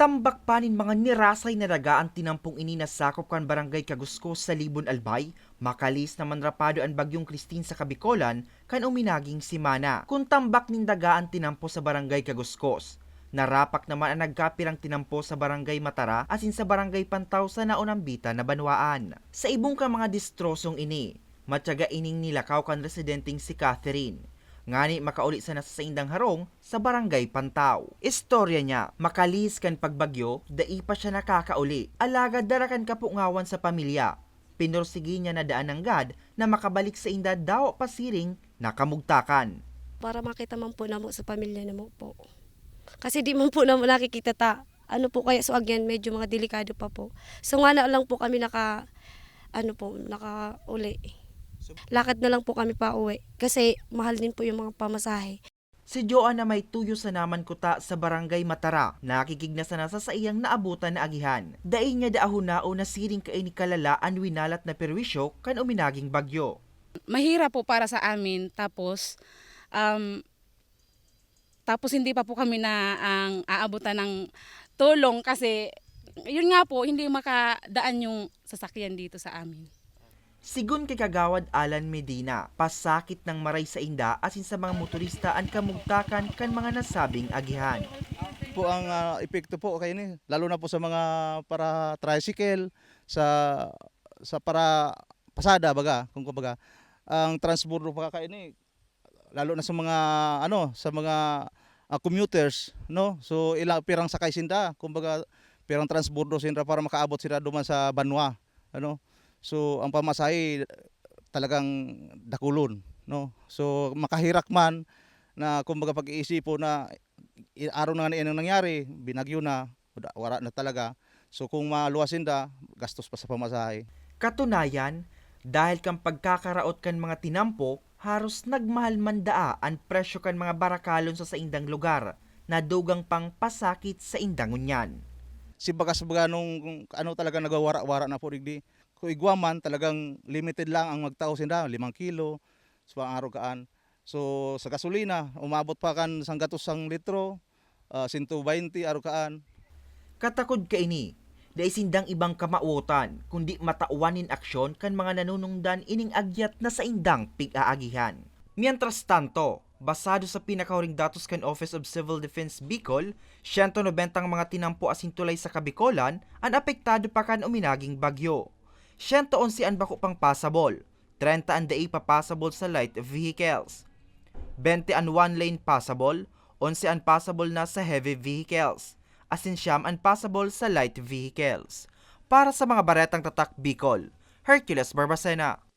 Tambak panin mga nirasay na daga ang tinampong ini na sakop kan barangay Kagusko sa Libon Albay, makalis naman rapado ang bagyong Christine sa Kabikolan kan uminaging simana. Kung tambak nin daga ang tinampo sa barangay Kaguskos, narapak naman ang nagkapirang tinampo sa barangay Matara asin sa barangay Pantaw sa naunambita na banwaan. Sa ibong ka mga distrosong ini, matyaga ining nilakaw kan residenteng si Catherine. Ngani makauli sa nasa indang harong sa barangay Pantaw. Istorya niya, makalis kan pagbagyo, dai pa siya nakakauli. Alagad darakan kapungawan sa pamilya. Pinursigi niya na daan ng gad na makabalik sa inda daw pasiring nakamugtakan. para makita man po namo sa pamilya namo po. Kasi di man po namo nakikita ta. Ano po kaya so again medyo mga delikado pa po. So nga na lang po kami naka ano po naka-uli. Lakad na lang po kami pa uwi kasi mahal din po yung mga pamasahe. Si Joan na may tuyo sa naman kuta sa barangay Matara, nakikigna sa nasa sa iyang naabutan na agihan. Dai niya daahunao na siring kay ni kalala ang winalat na perwisyo kan uminaging bagyo. mahirap po para sa amin tapos um, tapos hindi pa po kami na ang aabutan ng tulong kasi yun nga po hindi makadaan yung sasakyan dito sa amin. Sigun kay Kagawad Alan Medina, pasakit ng maray sa inda asin sa mga motorista ang kamugtakan kan mga nasabing agihan. po ang ah, epekto po kay ni lalo na po sa mga para tricycle sa sa para pasada baga kung kumbaga ang transbordo pa kay ni lalo na sa mga ano sa mga ah, commuters no so ilang pirang sakay sinda kumbaga pirang transbordo sinda para makaabot sila duman sa Banwa ano so ang pamasahe talagang dakulon no so makahirak man na kumbaga pag-iisip po na araw na nga na nangyari, binagyo na, wala- na talaga. So kung maluwasin da, gastos pa sa pamasahe. Katunayan, dahil kang pagkakaraot kan mga tinampo, haros nagmahal man daa ang presyo kan mga barakalon sa saindang lugar na dugang pang pasakit sa indangunyan. Si bagas baga nung ano talaga nagawara-wara na po digdi. Kung igwaman talagang limited lang ang magtao sinda, 5 kilo sa so, araw kaan. So sa gasolina, umabot pa kan sang gatos sang litro, ah, 120 araw kaan. Katakod ka ini, dahil sindang ibang kamautan, kundi matauwanin aksyon kan mga nanunungdan ining agyat na sa indang pig-aagihan. Mientras tanto, basado sa pinakahuring datos kan Office of Civil Defense Bicol, 190 ang mga tinampo asintulay sa Kabikolan ang apektado pa kan uminaging bagyo. 111 ang bako pang passable, 30 ang dai pa passable sa light vehicles. 20 ang one lane passable, 11 ang passable na sa heavy vehicles, asin siyam ang passable sa light vehicles. Para sa mga baretang tatak Bicol, Hercules Barbacena.